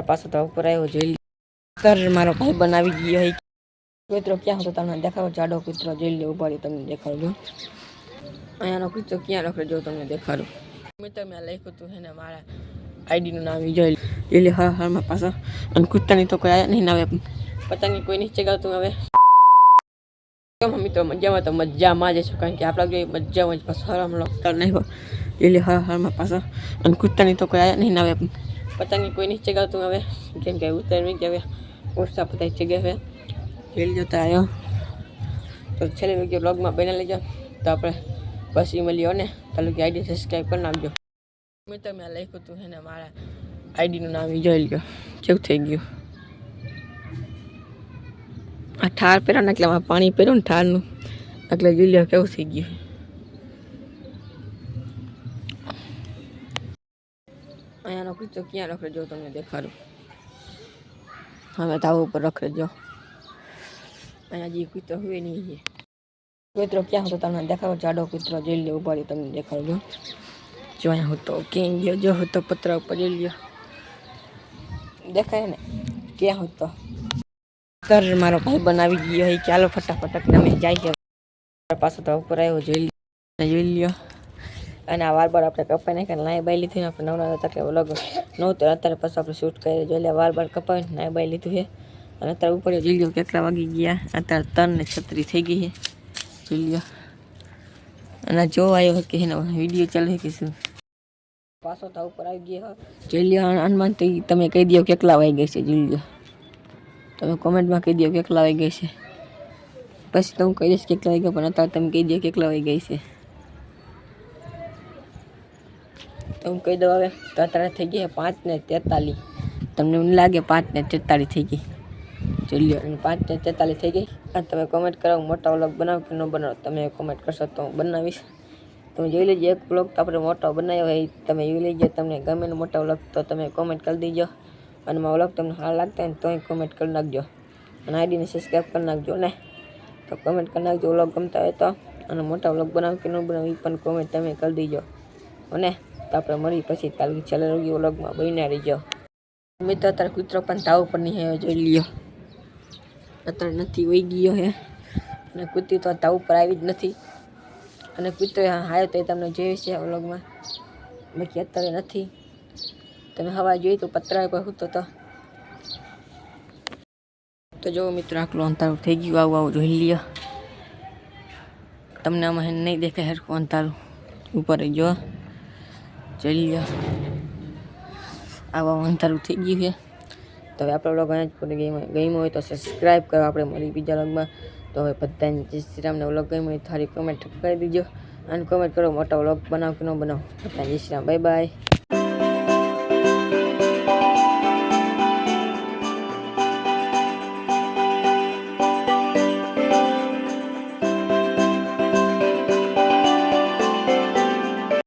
પાછો તો ઉપર આવ્યો જોઈ સર મારો ભાઈ બનાવી ગયો હોય કૂતરો ક્યાં હતો તમને દેખાડો? જાડો કૂતરો જોઈ લે ઊભા તમને દેખાડો અહીંયાનો કૂતરો ક્યાં રખડે જો તમને દેખાડું. મિત્ર મેં લખ્યું હતું એને મારા આઈડીનું નામ વિજય એટલે હર હરમાં પાછા. અને કૂતરાની તો કોઈ આવ્યા નહીં આવે હવે. પતંગી કોઈ નહીં ચગાવતું હવે. મિત્રો મજામાં, તો મજામાં જ છો, કારણ કે આપણા જોઈએ મજામાં જ પાછો હરમ લોકર નહીં એટલે હર હરમાં પાછા. અને કૂતરાની તો કોઈ આવ્યા નહીં આવે પતંગી કોઈ નહીં ચગાવતું હવે. કેમ કે ઉતરવી કે હવે ઓછા પતંગ ચગાવે. રેલ જતા આવ્યો તો છેલ્લે વીડિયો બ્લોગમાં બને લેજો. તો આપણે પછી મળ્યો ને. કે આઈડી સબસ્ક્રાઈબ કરી નાખજો. મેં લખ્યું હતું એને મારા આઈડીનું નામ જોઈ લ્યો. કેવું થઈ ગયું? આ ઠાર પહેરો ને એટલે પાણી પહેર્યું ને ઠારનું. એટલે જોઈ લ્યો કેવું થઈ ગયું. અહીંયાનો કૂતરો ક્યાં રખડજો તમને દેખાડું. હવે તાવ ઉપર રખડજો અહીંયા જે કૂતરો હોય નહીં છે કૂતરો ક્યાં હતો તમને દેખાડો, જાડો કૂતરો જોઈ લે ઊભા તમને દેખાડજો જો. અહીંયા હતો ક્યાં ગયો, જો હતો પતરા ઉપર જોઈ લ્યો દેખાય ને? ક્યાં હતો સર મારો ભાઈ બનાવી ગયો હે, ચાલો ફટાફટ અમે જાય પાછો તો ઉપર આવ્યો જોઈ જોઈ લ્યો અને આ વાર બાર આપણે કપાઈ નાખ્યા નાઈ બાઈ લીધી આપણે નવ હતા એટલે અલગ નહોતું અત્યારે પછી આપણે શૂટ કરી જોઈ એટલે વાર બાર કપાવી નાઈ બાઈ લીધું છે. અને અત્યારે ઉપર જોઈ લો કેટલા વાગી ગયા? અત્યારે ત્રણ ને છત્રી થઈ ગઈ છે. જોઈ લો અને જો આવ્યો કે એનો વીડિયો ચાલે કે શું? પાછો તો ઉપર આવી ગયો જોઈ લો હનુમાન તમે કહી દો કેટલા વાગી ગઈ છે, જોઈ લો તમે કોમેન્ટમાં કહી દો કેટલા વાગી ગઈ છે. પછી તો હું કહી દઈશ કેટલા વાગ્યા, પણ અત્યારે તમે કહી દો કેટલા વાગી ગઈ છે. તો હું કહી દઉં હવે તો અત્યારે થઈ ગઈ પાંચ ને તેતાલીસ. તમને એમ લાગે પાંચ ને તેતાલીસ થઈ ગઈ. જોઈ અને પાંચ ને તેતાલીસ થઈ ગઈ. અને તમે કોમેન્ટ કરો મોટા વ્લોગ બનાવો કે ન બનાવો. તમે કોમેન્ટ કરશો તો હું બનાવીશ. તમે જોઈ લેજો, એક વ્લોગ તો આપણે મોટો બનાવ્યો હોય, તમે જોઈ લેજો, તમને ગમે ને મોટા વ્લોગ તો તમે કોમેન્ટ કરી દેજો. અને મારો વ્લોગ તમને સારા લાગતા હોય ને તોય કોમેન્ટ કરી નાખજો. અને આઈડીને સબસ્ક્રાઈબ કરી નાખજો, ને? તો કોમેન્ટ કરી નાખજો, વ્લોગ ગમતા હોય તો. અને મોટા વ્લોગ બનાવો કે ન બનાવો એ પણ કોમેન્ટ તમે કરી દેજો. અને આપણે મળી પછી તાલુકી ચાલે રોગી વ્લોગમાં બહીને રહીજો. મિત્ર અત્યારે કૂતરો પણ તાવ ઉપર નહીં જોઈ લ્યો. અત્યારે નથી વહી ગયો હે. અને કૂતરી તો તાવ ઉપર આવી જ નથી. અને કૂતરો હાયો તો એ તમને જોયું છે વ્લોગમાં. બાકી અત્યારે નથી. તમે હવા જોઈ તો પતરા પર હતો તો. તો જો મિત્રો આટલું અંધારું થઈ ગયું, આવું આવું જોઈ લ્યો. તમને આમાં નહીં દેખાય હરખું અંધારું. ઉપર જ જો આવા અંધારું થઈ ગયું છે. તો હવે આપણો વ્લોગ અહીંયા જ પૂરી ગઈ ગમ્યો હોય તો સબસ્ક્રાઈબ કરો આપણે મળી બીજા વ્લોગમાં તો હવે બધાને જય શ્રી રામને વ્લોગ ગમ્યો હોય થારી કોમેન્ટ કરી દીજો. અને કોમેન્ટ કરો મોટા વ્લોગ બનાવ કે ન બનાવો. બધા જય શ્રી બાય બાય